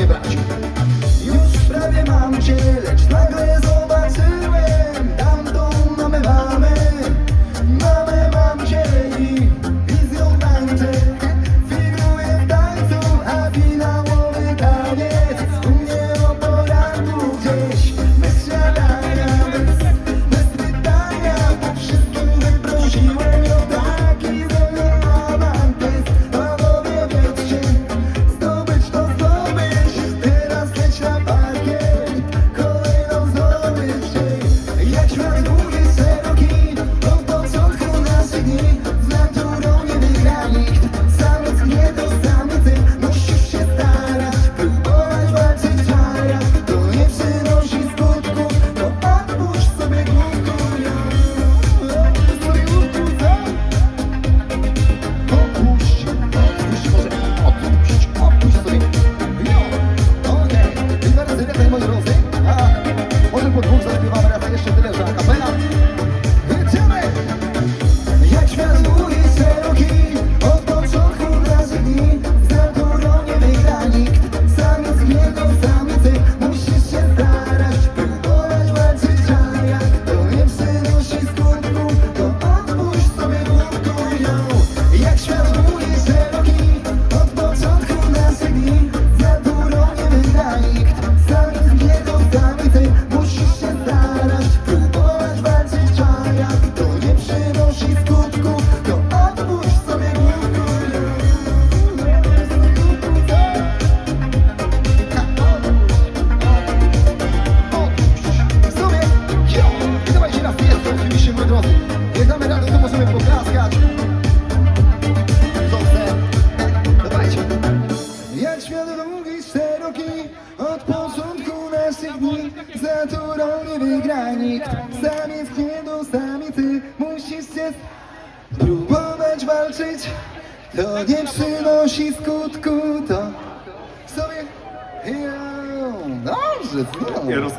quebrante. Świat długi, szeroki Od początku naszych dni. Za to nie wygra nikt. Sam jest nie do samicy Musisz się próbować walczyć. To nie przynosi skutku To sobie... Ja... Dobrze, znowu.